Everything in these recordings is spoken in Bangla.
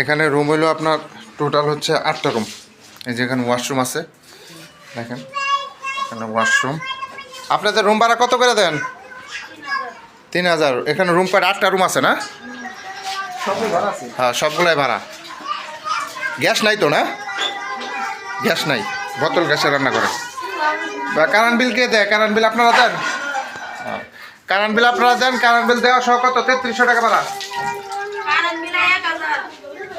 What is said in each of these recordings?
এখানে রুম হইল আপনার টোটাল হচ্ছে আটটা রুম এই যে এখানে ওয়াশরুম আছে। দেখেন, এখানে ওয়াশরুম আপনাদের রুম ভাড়া কত করে দেন? তিন হাজার। এখানে রুম কয়টা আটটা রুম আছে না? হ্যাঁ সবগুলাই ভাড়া। গ্যাস নাই তো না? গ্যাস নাই। বোতল গ্যাসে রান্না করে বা কারেন্ট বিল কে দেয়? কারেন্ট বিল আপনারা দেন? হ্যাঁ। কারেন্ট বিল আপনারা দেন কারেন্ট বিল দেওয়া সহ কত? তেত্রিশশো টাকা ভাড়া কারণ মিলে এক হাজার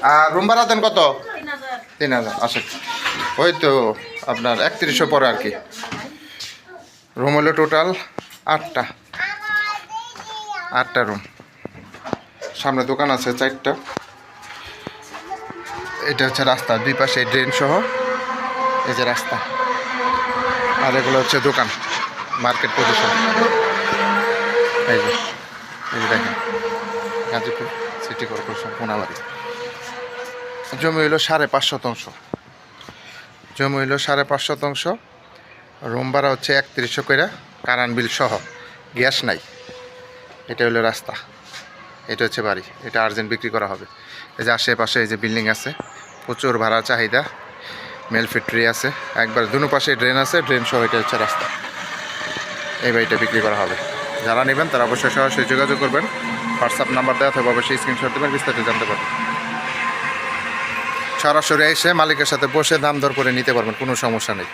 আর রুম ভাড়া দেন কত? তিন হাজার। আসে ওই তো আপনার একত্রিশশো পরে আর কি। রুম হলো টোটাল আটটা। আটটা রুম সামনে দোকান আছে চারটা। এটা হচ্ছে রাস্তা দুই পাশে ড্রেন সহ। এই যে রাস্তা। আর এগুলো হচ্ছে দোকান মার্কেট পজিশন এই যে এই যে দেখেন। Gazipur city corporation Konabari. জমি হইল সাড়ে পাঁচ শতাংশ। জমি হইল সাড়ে পাঁচ শতাংশ। রুম ভাড়া হচ্ছে একত্রিশশো করে কারেন্ট বিল সহ। গ্যাস নাই। এটা হলো রাস্তা। এটা হচ্ছে বাড়ি। এটা আর্জেন্ট বিক্রি করা হবে। এই যে আশেপাশে এই যে বিল্ডিং আছে, প্রচুর ভাড়া, চাহিদা। মেল ফ্যাক্টরি আছে। একবার দুনো পাশে ড্রেন আছে, ড্রেন সহ এটা হচ্ছে রাস্তা। এই বাড়িটা বিক্রি করা হবে। যারা নেবেন তারা অবশ্যই সরাসরি যোগাযোগ করবেন। হোয়াটসঅ্যাপ নাম্বার দেওয়া থাকবে, অবশ্যই স্ক্রিনশট দেবেন, বিস্তারিত জানতে পারবেন। সরাসরি এসে মালিকের সাথে বসে দাম দর করে নিতে পারবেন কোনো সমস্যা নেই।